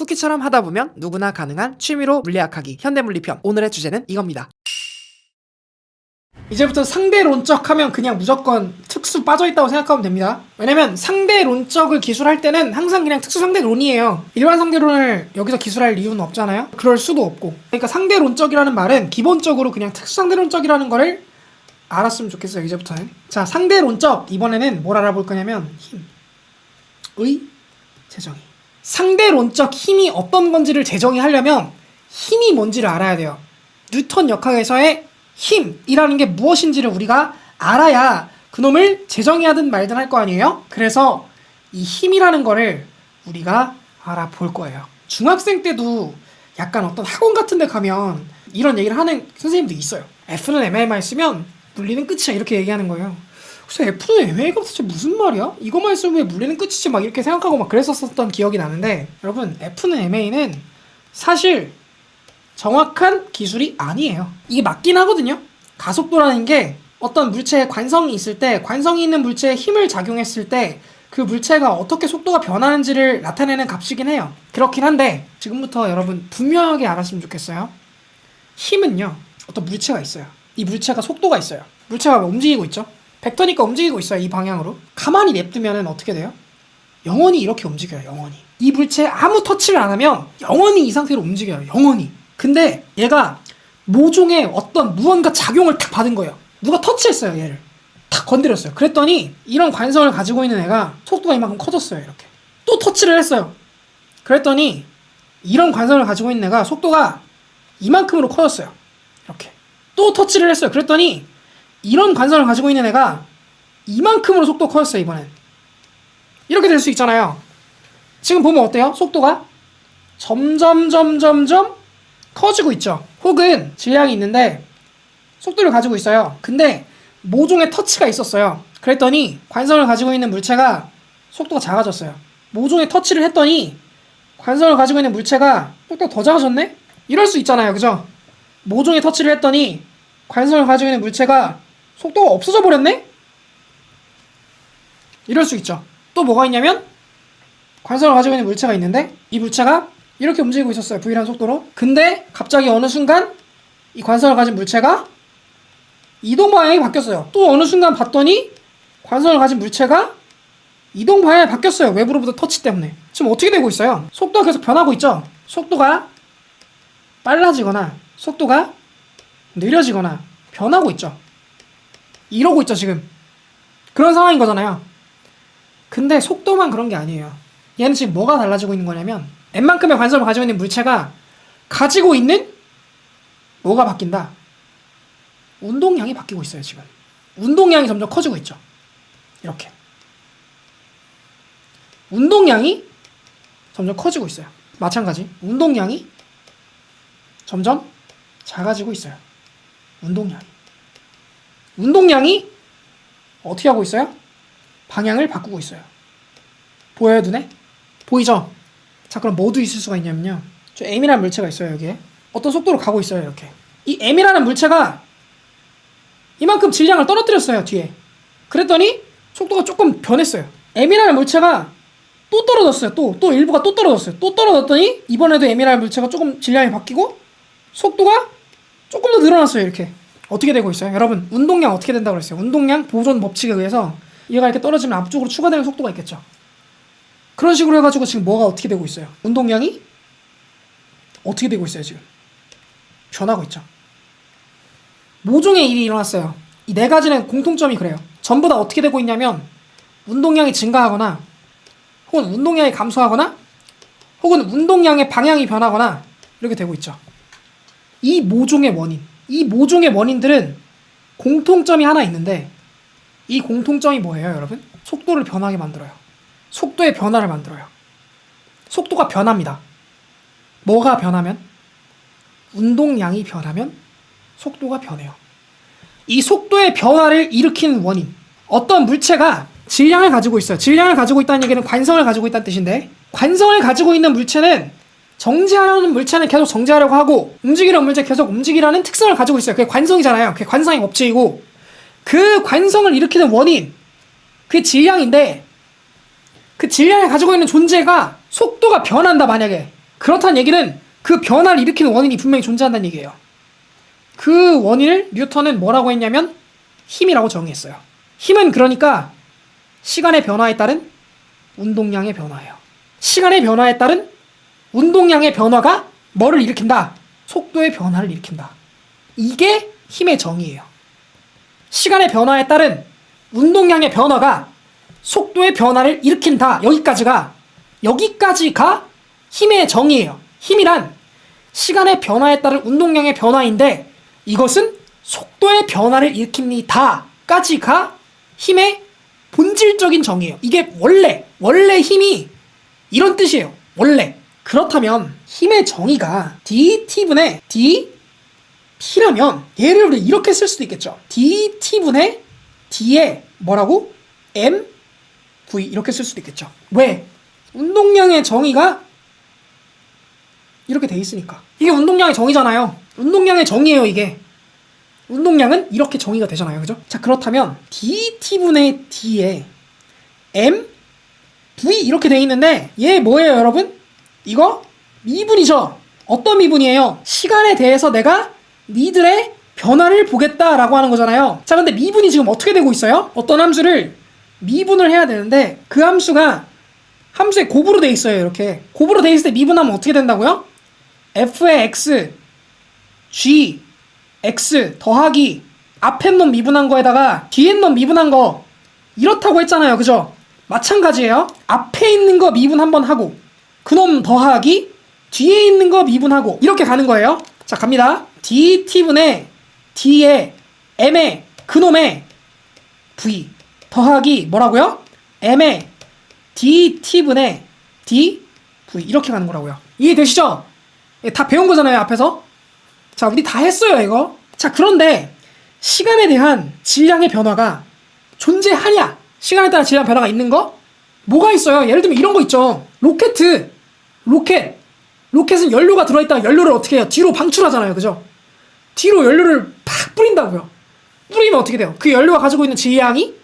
쿠키처럼 하다 보면 누구나 가능한 취미로 물리학하기 현대물리편 오늘의 주제는 이겁니다. 이제부터 상대론적 하면 그냥 무조건 특수 빠져있다고 생각하면 됩니다. 왜냐면 상대론적을 기술할 때는 항상 그냥 특수 상대론이에요. 일반 상대론을 여기서 기술할 이유는 없잖아요. 그럴 수도 없고. 그러니까 상대론적이라는 말은 기본적으로 그냥 특수 상대론적이라는 거를 알았으면 좋겠어요. 이제부터는. 자, 상대론적 이번에는 뭘 알아볼 거냐면 힘, 의, 재정의. 상대론적 힘이 어떤 건지를 재정의하려면 힘이 뭔지를 알아야 돼요. 뉴턴 역학에서의 힘이라는 게 무엇인지를 우리가 알아야 그놈을 재정의하든 말든 할 거 아니에요? 그래서 이 힘이라는 거를 우리가 알아볼 거예요. 중학생 때도 약간 어떤 학원 같은 데 가면 이런 얘기를 하는 선생님도 있어요. F는 MA만 쓰면 물리는 끝이야 이렇게 얘기하는 거예요. 그래서 F는 MA가 도대체 무슨 말이야? 이것만 왜 물리는 끝이지 막 이렇게 생각하고 막 그랬었던 기억이 나는데 여러분 F는 MA는 사실 정확한 기술이 아니에요. 이게 맞긴 하거든요. 가속도라는 게 어떤 물체에 관성이 있을 때, 관성이 있는 물체에 힘을 작용했을 때, 그 물체가 어떻게 속도가 변하는지를 나타내는 값이긴 해요. 그렇긴 한데, 지금부터 여러분 분명하게 알았으면 좋겠어요. 힘은요, 어떤 물체가 있어요. 이 물체가 속도가 있어요. 물체가 움직이고 있죠? 벡터니까 움직이고 있어요. 이 방향으로. 가만히 냅두면 어떻게 돼요? 영원히 이렇게 움직여요. 영원히. 이 물체에 아무 터치를 안 하면 영원히 이 상태로 움직여요. 영원히. 근데 얘가 모종의 어떤 무언가 작용을 탁 받은 거예요. 누가 터치했어요, 얘를. 탁 건드렸어요. 그랬더니 이런 관성을 가지고 있는 애가 속도가 이만큼 커졌어요, 이렇게. 또 터치를 했어요. 그랬더니 이런 관성을 가지고 있는 애가 속도가 이만큼으로 커졌어요. 이렇게. 또 터치를 했어요. 그랬더니 이런 관성을 가지고 있는 애가 이만큼으로 속도가 커졌어요, 이번엔. 이렇게 될 수 있잖아요. 지금 보면 어때요? 속도가 점점 점점 점 커지고 있죠. 혹은 질량이 있는데 속도를 가지고 있어요. 근데 모종의 터치가 있었어요. 그랬더니 관성을 가지고 있는 물체가 속도가 작아졌어요. 모종의 터치를 했더니 관성을 가지고 있는 물체가 속도가 더 작아졌네? 이럴 수 있잖아요. 그죠? 모종의 터치를 했더니 관성을 가지고 있는 물체가 속도가 없어져 버렸네? 이럴 수 있죠. 또 뭐가 있냐면 관성을 가지고 있는 물체가 있는데 이 물체가 이렇게 움직이고 있었어요. V라는 속도로. 근데 갑자기 어느 순간 이 관성을 가진 물체가 이동 방향이 바뀌었어요. 또 어느 순간 봤더니 관성을 가진 물체가 이동 방향이 바뀌었어요. 외부로부터 터치 때문에. 지금 어떻게 되고 있어요? 속도가 계속 변하고 있죠. 속도가 빨라지거나 속도가 느려지거나 변하고 있죠. 이러고 있죠, 지금. 그런 상황인 거잖아요. 근데 속도만 그런 게 아니에요. 얘는 지금 뭐가 달라지고 있는 거냐면 n만큼의 관성을 가지고 있는 물체가 가지고 있는 뭐가 바뀐다? 운동량이 바뀌고 있어요, 지금. 운동량이 점점 커지고 있죠. 이렇게. 운동량이 점점 커지고 있어요. 마찬가지. 운동량이 점점 작아지고 있어요. 운동량이. 운동량이 어떻게 하고 있어요? 방향을 바꾸고 있어요. 보여요, 눈에? 보이죠? 자, 그럼 뭐도 있을 수가 있냐면요. 저 M이라는 물체가 있어요, 여기에. 어떤 속도로 가고 있어요, 이렇게. 이 M이라는 물체가 이만큼 질량을 떨어뜨렸어요, 뒤에. 그랬더니 속도가 조금 변했어요. M이라는 물체가 또 떨어졌어요. 또, 또 일부가 또 떨어졌어요. 또 떨어졌더니 이번에도 M이라는 물체가 조금 질량이 바뀌고 속도가 조금 더 늘어났어요, 이렇게. 어떻게 되고 있어요? 여러분, 운동량 어떻게 된다고 그랬어요? 운동량 보존 법칙에 의해서 얘가 이렇게 떨어지면 앞쪽으로 추가되는 속도가 있겠죠. 그런 식으로 해가지고 지금 뭐가 어떻게 되고 있어요? 운동량이 어떻게 되고 있어요, 지금? 변하고 있죠. 모종의 일이 일어났어요. 이 네 가지는 공통점이 그래요. 전부 다 어떻게 되고 있냐면 운동량이 증가하거나 혹은 운동량이 감소하거나 혹은 운동량의 방향이 변하거나 이렇게 되고 있죠. 이 모종의 원인, 이 모종의 원인들은 공통점이 하나 있는데 이 공통점이 뭐예요, 여러분? 속도를 변하게 만들어요. 속도의 변화를 만들어요. 속도가 변합니다. 뭐가 변하면? 운동량이 변하면 속도가 변해요. 이 속도의 변화를 일으키는 원인. 어떤 물체가 질량을 가지고 있어요. 질량을 가지고 있다는 얘기는 관성을 가지고 있다는 뜻인데, 관성을 가지고 있는 물체는 정지하려는 물체는 계속 정지하려고 하고, 움직이려는 물체 계속 움직이라는 특성을 가지고 있어요. 그게 관성이잖아요. 그게 관성의 법칙이고, 그 관성을 일으키는 원인, 그게 질량인데, 그 질량을 가지고 있는 존재가 속도가 변한다, 만약에. 그렇다는 얘기는 그 변화를 일으키는 원인이 분명히 존재한다는 얘기예요. 그 원인을 뉴턴은 뭐라고 했냐면 힘이라고 정의했어요. 힘은 그러니까 시간의 변화에 따른 운동량의 변화예요. 시간의 변화에 따른 운동량의 변화가 뭐를 일으킨다? 속도의 변화를 일으킨다. 이게 힘의 정의예요. 시간의 변화에 따른 운동량의 변화가 속도의 변화를 일으킨다. 여기까지가 여기까지가 힘의 정의예요. 힘이란 시간의 변화에 따른 운동량의 변화인데 이것은 속도의 변화를 일으킵니다.까지가 힘의 본질적인 정의예요. 이게 원래 원래 힘이 이런 뜻이에요. 원래 그렇다면 힘의 정의가 dt분의 d t라면 얘를 우리 이렇게 쓸 수도 있겠죠. dt분의 d에 뭐라고 m v 이렇게 쓸 수도 있겠죠. 왜? 운동량의 정의가 이렇게 돼 있으니까. 이게 운동량의 정의잖아요. 운동량의 정의예요, 이게. 운동량은 이렇게 정의가 되잖아요. 그죠? 자, 그렇다면 dt분의 d에 m v 이렇게 돼 있는데 얘 뭐예요, 여러분? 이거 미분이죠. 어떤 미분이에요? 시간에 대해서 내가 니들의 변화를 보겠다라고 하는 거잖아요. 자, 근데 미분이 지금 어떻게 되고 있어요? 어떤 함수를 미분을 해야 되는데 그 함수가 함수에 곱으로 돼 있어요. 이렇게 곱으로 돼 있을 때 미분하면 어떻게 된다고요? f의 x, g, x 더하기 앞에 놈 미분한 거에다가 뒤에 놈 미분한 거 이렇다고 했잖아요. 그죠? 마찬가지예요. 앞에 있는 거 미분 한번 하고 그놈 더하기 뒤에 있는 거 미분하고 이렇게 가는 거예요. 자, 갑니다. dt분의 d의 m의 그놈의 v 더하기 뭐라고요? m의 dt분의 d v 이렇게 가는 거라고요. 이해되시죠? 예, 다 배운 거잖아요, 앞에서. 자, 우리 다 했어요, 이거. 자, 그런데 시간에 대한 질량의 변화가 존재하냐? 시간에 따라 질량 변화가 있는 거? 뭐가 있어요? 예를 들면 이런 거 있죠. 로켓. 로켓. 로켓은 연료가 들어있다가 연료를 어떻게 해요? 뒤로 방출하잖아요. 그죠? 뒤로 연료를 팍 뿌린다고요. 뿌리면 어떻게 돼요? 그 연료가 가지고 있는 질량이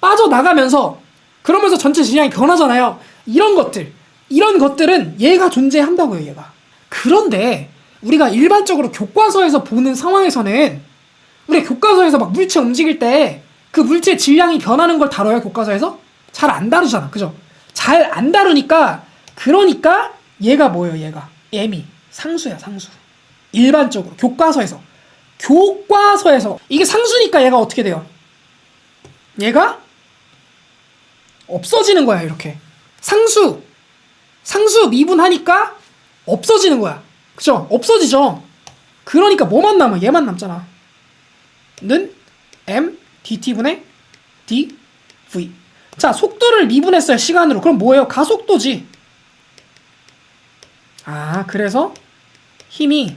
빠져나가면서 그러면서 전체 질량이 변하잖아요. 이런 것들. 이런 것들은 얘가 존재한다고요, 얘가. 그런데 우리가 일반적으로 교과서에서 보는 상황에서는 우리 교과서에서 막 물체 움직일 때 그 물체의 질량이 변하는 걸 다뤄요, 교과서에서? 잘 안 다루잖아. 그죠? 잘 안 다루니까 그러니까 얘가 뭐예요, 얘가? m이 상수야, 상수. 일반적으로 교과서에서 교과서에서 이게 상수니까 얘가 어떻게 돼요? 얘가 없어지는 거야, 이렇게. 상수 상수 미분하니까 없어지는 거야. 그죠? 없어지죠. 그러니까 뭐만 남아? 얘만 남잖아. 는 m dt분의 dv. 자, 속도를 미분했어요. 시간으로. 그럼 뭐예요? 가속도지. 아, 그래서 힘이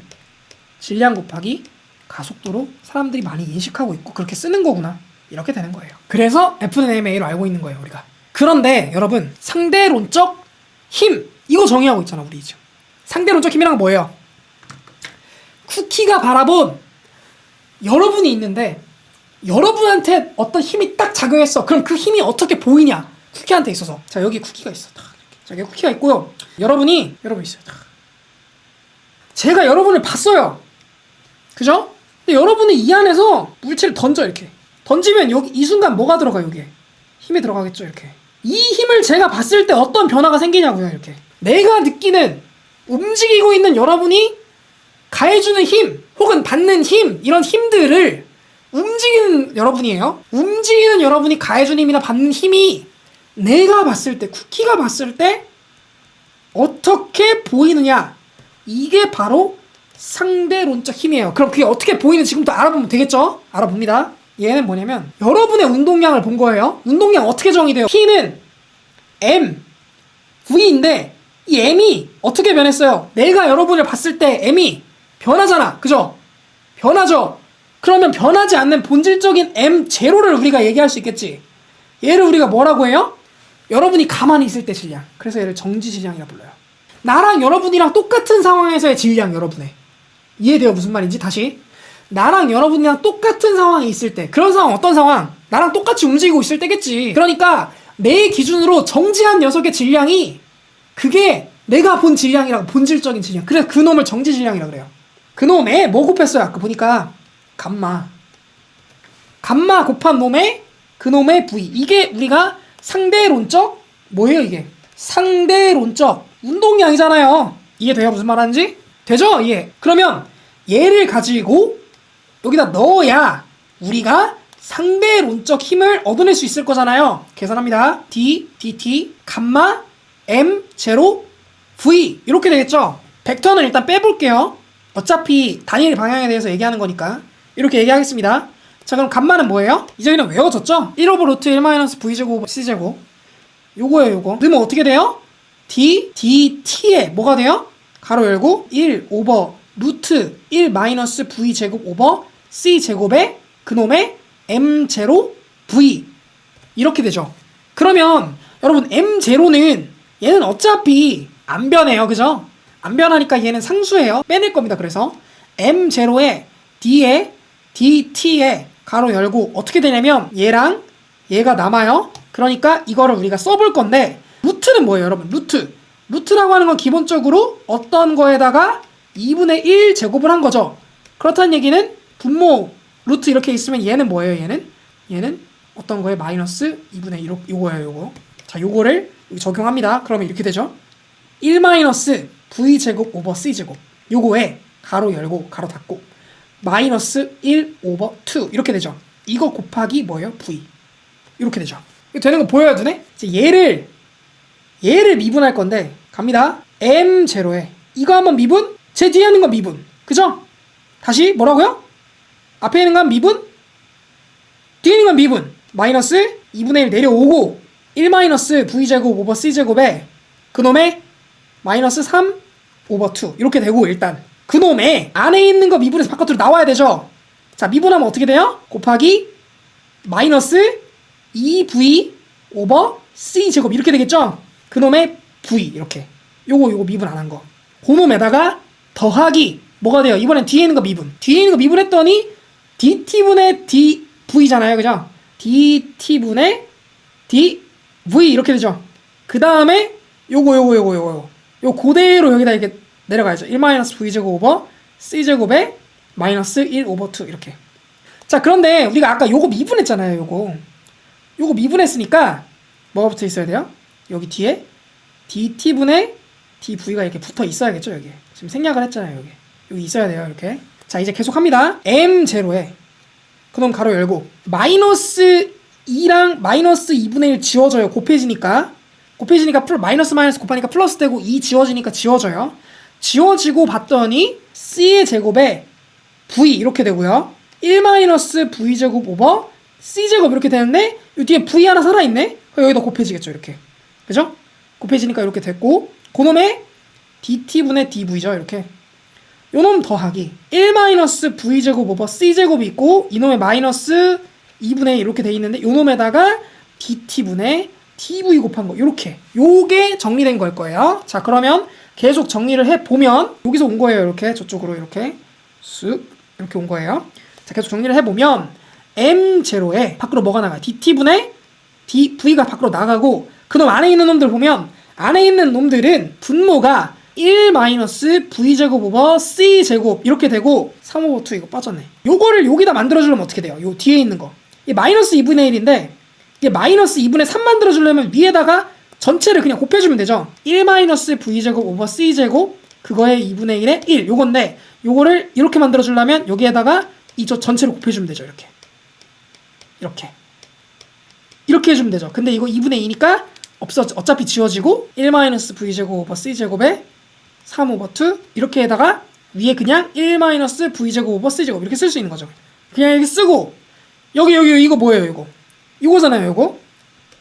질량 곱하기 가속도로 사람들이 많이 인식하고 있고 그렇게 쓰는 거구나. 이렇게 되는 거예요. 그래서 F는 MA로 알고 있는 거예요, 우리가. 그런데 여러분, 상대론적 힘 이거 정의하고 있잖아, 우리 지금. 상대론적 힘이란 건 뭐예요? 쿠키가 바라본 여러분이 있는데 여러분한테 어떤 힘이 딱 작용했어. 그럼 그 힘이 어떻게 보이냐? 쿠키한테 있어서. 자, 여기 쿠키가 있어. 딱. 자, 여기 쿠키가 있고요. 여러분이 여러분 있어요. 딱. 제가 여러분을 봤어요. 그죠? 근데 여러분이 이 안에서 물체를 던져 이렇게. 던지면 여기 이 순간 뭐가 들어가 여기에? 힘이 들어가겠죠, 이렇게. 이 힘을 제가 봤을 때 어떤 변화가 생기냐고요, 이렇게. 내가 느끼는 움직이고 있는 여러분이 가해주는 힘, 혹은 받는 힘, 이런 힘들을 움직이는 여러분이에요. 움직이는 여러분이 가해주는 힘이나 받는 힘이 내가 봤을 때, 쿠키가 봤을 때 어떻게 보이느냐. 이게 바로 상대론적 힘이에요. 그럼 그게 어떻게 보이는지 지금부터 알아보면 되겠죠? 알아봅니다. 얘는 뭐냐면 여러분의 운동량을 본 거예요. 운동량 어떻게 정의돼요? P는 M, V인데 이 M이 어떻게 변했어요? 내가 여러분을 봤을 때 M이 변하잖아. 그죠? 변하죠? 그러면 변하지 않는 본질적인 M 제로를 우리가 얘기할 수 있겠지. 얘를 우리가 뭐라고 해요? 여러분이 가만히 있을 때 질량. 그래서 얘를 정지 질량이라 불러요. 나랑 여러분이랑 똑같은 상황에서의 질량 여러분의. 이해돼요? 무슨 말인지? 다시. 나랑 여러분이랑 똑같은 상황이 있을 때 그런 상황 어떤 상황? 나랑 똑같이 움직이고 있을 때겠지. 그러니까 내 기준으로 정지한 녀석의 질량이 그게 내가 본 질량이라고 본질적인 질량. 그래서 그놈을 정지 질량이라 그래요. 그놈에 뭐 곱했어요? 아까 보니까 감마. 감마 곱한 놈의 그놈의 부위. 이게 우리가 상대론적 뭐예요 이게? 상대론적 운동량이잖아요. 이해돼요 무슨 말하는지? 되죠? 예. 그러면 얘를 가지고 여기다 넣어야 우리가 상대론적 힘을 얻어낼 수 있을 거잖아요. 계산합니다. d dt 감마 m 제로 v 이렇게 되겠죠. 벡터는 일단 빼볼게요. 어차피 단일 방향에 대해서 얘기하는 거니까 이렇게 얘기하겠습니다. 자 그럼 감마는 뭐예요? 이제 그냥 외워졌죠? 1 오버 루트 1 마이너스 v 제곱 c 제곱 요거예요 요거 넣으면 어떻게 돼요? d dt에 뭐가 돼요? 가로 열고 1 오버 루트 1 마이너스 v 제곱 오버 c 제곱에 그놈의 m 제로 v 이렇게 되죠. 그러면 여러분 m 제로는 얘는 어차피 안 변해요, 그죠? 안 변하니까 얘는 상수예요. 빼낼 겁니다. 그래서 m 제로에 d에 dt에 가로 열고 어떻게 되냐면 얘랑 얘가 남아요. 그러니까 이거를 우리가 써볼 건데 루트는 뭐예요, 여러분? 루트. 루트라고 하는 건 기본적으로 어떤 거에다가 2분의 1 제곱을 한 거죠. 그렇다는 얘기는 분모 루트 이렇게 있으면 얘는 뭐예요, 얘는? 얘는 어떤 거에 마이너스 2분의 1 요거예요, 요거. 자, 요거를 적용합니다. 그러면 이렇게 되죠. 1 마이너스 v 제곱 오버 c 제곱 요거에 가로 열고 가로 닫고 마이너스 1 오버 2 이렇게 되죠. 이거 곱하기 뭐예요? v 이렇게 되죠. 되는 거 보여요 눈에? 이제 얘를 얘를 미분할 건데 갑니다. m 제로에 이거 한번 미분, 제 뒤에 있는 건 미분, 그죠? 다시 뭐라고요? 앞에 있는 건 미분, 뒤에 있는 건 미분. 마이너스 2분의 1 내려오고 1 마이너스 v 제곱 오버 c 제곱에 그놈의 마이너스 3 오버 2 이렇게 되고 일단 그놈의 안에 있는 거 미분해서 바깥으로 나와야 되죠. 자 미분하면 어떻게 돼요? 곱하기 마이너스 2v 오버 c 제곱 이렇게 되겠죠? 그놈의 v 이렇게 요거 요거 미분 안 한 거. 그놈에다가 더하기 뭐가 돼요? 이번엔 뒤에 있는 거 미분. 뒤에 있는 거 미분했더니 dt분의 dv잖아요. 그죠? dt분의 dv 이렇게 되죠. 그 다음에 요거 요거 요거 요거 요 그대로 여기다 이렇게 내려가야죠. 1 마이너스 v 제곱 오버 c 제곱에 마이너스 1 오버 2 이렇게. 자 그런데 우리가 아까 요거 미분했잖아요. 요거 요거 미분했으니까 뭐가 붙어 있어야 돼요? 여기 뒤에 dt분의 dv가 이렇게 붙어 있어야겠죠. 여기 지금 생략을 했잖아요. 여기 여기 있어야 돼요. 이렇게. 자 이제 계속 합니다. m 제로에 그럼 가로 열고 마이너스 2랑 마이너스 2분의 1 지워져요. 곱해지니까 곱해지니까 플 마이너스 마이너스 곱하니까 플러스 되고 2 지워지니까 지워져요. 지워지고 봤더니 c의 제곱에 v 이렇게 되고요. 1 마이너스 v 제곱 오버 c 제곱 이렇게 되는데 이 뒤에 v 하나 살아 있네. 여기다 곱해지겠죠. 이렇게 그죠? 곱해지니까 이렇게 됐고 그놈의 dt분의 dv죠. 이렇게 요놈 더하기 1 마이너스 v 제곱 오버 c 제곱이 있고 이놈의 마이너스 2분의 1 이렇게 돼 있는데 요놈에다가 dt분의 dv 곱한 거 요렇게 요게 정리된 걸 거예요 자 그러면 계속 정리를 해 보면 여기서 온 거예요 이렇게 저쪽으로 이렇게 쓱 이렇게 온 거예요 자 계속 정리를 해 보면 m 제로에 밖으로 뭐가 나가 dt분의 dv가 밖으로 나가고 그놈 안에 있는 놈들 보면 안에 있는 놈들은 분모가 1 마이너스 v 제곱 오버 c 제곱 이렇게 되고 3 오버 2 이거 빠졌네. 요거를 여기다 만들어주려면 어떻게 돼요? 요 뒤에 있는 거. 이 마이너스 2분의 1인데 이게 마이너스 2분의 3 만들어주려면 위에다가 전체를 그냥 곱해주면 되죠. 1 마이너스 v 제곱 오버 c 제곱 그거에 2분의 1에 1 요건데 요거를 이렇게 만들어주려면 여기에다가 이 저 전체를 곱해주면 되죠. 이렇게 이렇게 이렇게 해주면 되죠. 근데 이거 2분의 2니까 없어 어차피 지워지고 1 마이너스 v 제곱 오버 c 제곱에 3 오버 2 이렇게 해다가 위에 그냥 1 마이너스 v 제곱 오버 c 제곱 이렇게 쓸 수 있는 거죠. 그냥 이렇게 쓰고 여기 여기 이거 뭐예요 이거 이거잖아요 이거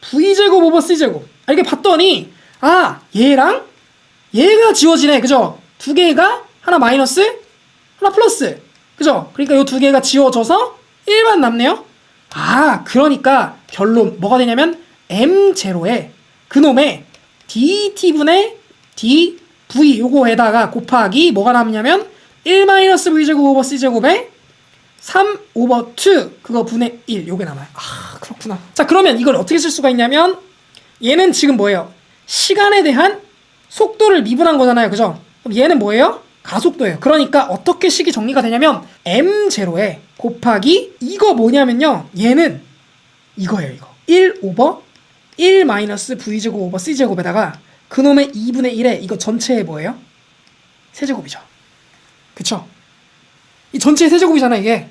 v 제곱 오버 c 제곱 아, 이렇게 봤더니 아 얘랑 얘가 지워지네 그죠? 두 개가 하나 마이너스 하나 플러스 그죠? 그러니까 이 두 개가 지워져서 1만 남네요. 아 그러니까 결론 뭐가 되냐면 m 제로에 그놈의 dt분의 dv 요거에다가 곱하기 뭐가 남냐면 1 마이너스 v 제곱 오버 c 제곱에 3 오버 2 그거 분의 1 요게 남아요. 아 그렇구나. 자 그러면 이걸 어떻게 쓸 수가 있냐면 얘는 지금 뭐예요? 시간에 대한 속도를 미분한 거잖아요. 그죠? 그럼 얘는 뭐예요? 가속도예요. 그러니까 어떻게 식이 정리가 되냐면 m0에 곱하기 이거 뭐냐면요. 얘는 이거예요. 이거. 1 오버 1 마이너스 v제곱 오버 c제곱에다가 그놈의 2분의 1에 이거 전체의 뭐예요? 세제곱이죠. 그쵸? 이 전체의 세제곱이잖아 이게.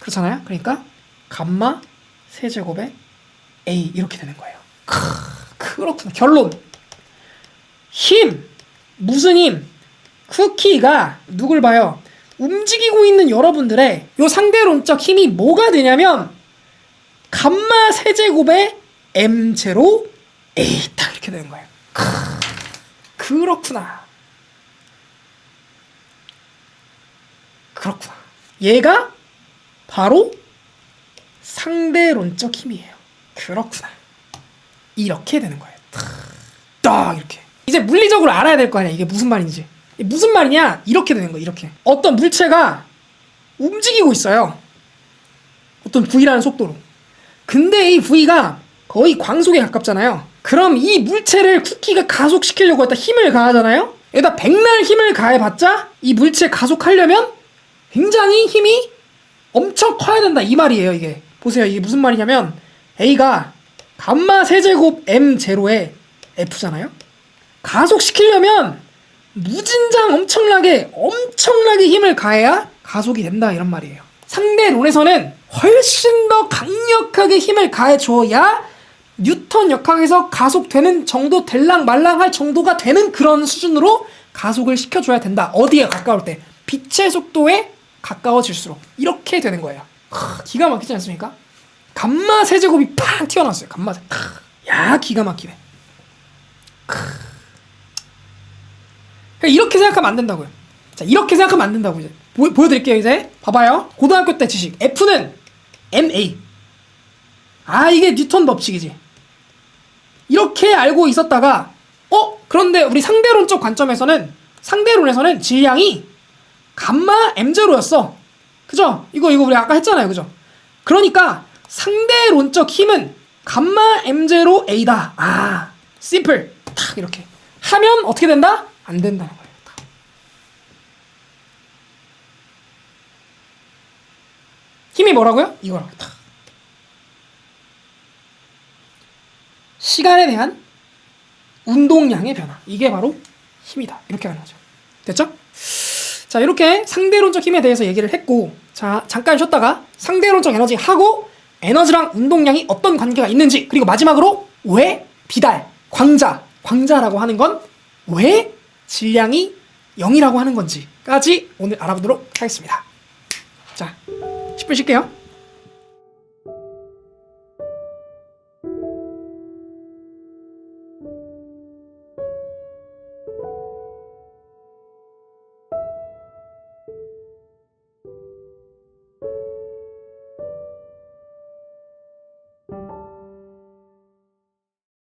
그렇잖아요? 그러니까 감마 세제곱에 a 이렇게 되는 거예요. 크, 그렇구나. 결론. 힘 무슨 힘? 쿠키가 누굴 봐요? 움직이고 있는 여러분들의 요 상대론적 힘이 뭐가 되냐면 감마 세제곱에 m 제로 a 딱 이렇게 되는 거예요. 크, 그렇구나. 그렇구나. 얘가 바로 상대론적 힘이에요. 그렇구나. 이렇게 되는 거예요. 딱 이렇게. 이제 물리적으로 알아야 될 거 아니야. 이게 무슨 말인지. 이게 무슨 말이냐? 이렇게 되는 거. 이렇게. 어떤 물체가 움직이고 있어요. 어떤 V라는 속도로. 근데 이 V가 거의 광속에 가깝잖아요. 그럼 이 물체를 쿠키가 가속시키려고 했다 힘을 가하잖아요? 여기다 백날 힘을 가해봤자 이 물체 가속하려면 굉장히 힘이 엄청 커야 된다 이 말이에요 이게. 보세요 이게 무슨 말이냐면 A가 감마 세제곱 M 제로에 F잖아요. 가속시키려면 무진장 엄청나게 엄청나게 힘을 가해야 가속이 된다 이런 말이에요. 상대 론에서는 훨씬 더 강력하게 힘을 가해줘야 뉴턴 역학에서 가속되는 정도 될랑 말랑 할 정도가 되는 그런 수준으로 가속을 시켜줘야 된다. 어디에 가까울 때? 빛의 속도에 가까워질수록 이렇게 되는 거예요 크, 기가 막히지 않습니까? 감마 세제곱이 팍 튀어나왔어요 감마 세 크, 야 기가 막히네 그러니까 이렇게 생각하면 안 된다고요. 자, 이렇게 생각하면 안 된다고 이제. 보, 보여드릴게요, 이제. 봐봐요. 고등학교 때 지식. F는 MA. 아, 이게 뉴턴 법칙이지. 이렇게 알고 있었다가, 어? 그런데 우리 상대론적 관점에서는, 상대론에서는 질량이 감마 M0였어. 그죠? 이거, 이거 우리 아까 했잖아요. 그죠? 그러니까 상대 론적 힘은 감마 M0 A다. 아, 심플. 탁, 이렇게. 하면 어떻게 된다? 안 된다는 거예요. 다. 힘이 뭐라고요? 이거라고. 탁. 시간에 대한 운동량의 변화. 이게 바로 힘이다. 이렇게 가는 거죠. 됐죠? 자, 이렇게 상대론적 힘에 대해서 얘기를 했고, 자, 잠깐 쉬었다가 상대론적 에너지 하고 에너지랑 운동량이 어떤 관계가 있는지, 그리고 마지막으로 왜 비달, 광자, 광자라고 하는 건 왜 질량이 0이라고 하는 건지까지 오늘 알아보도록 하겠습니다. 자, 10분 쉴게요.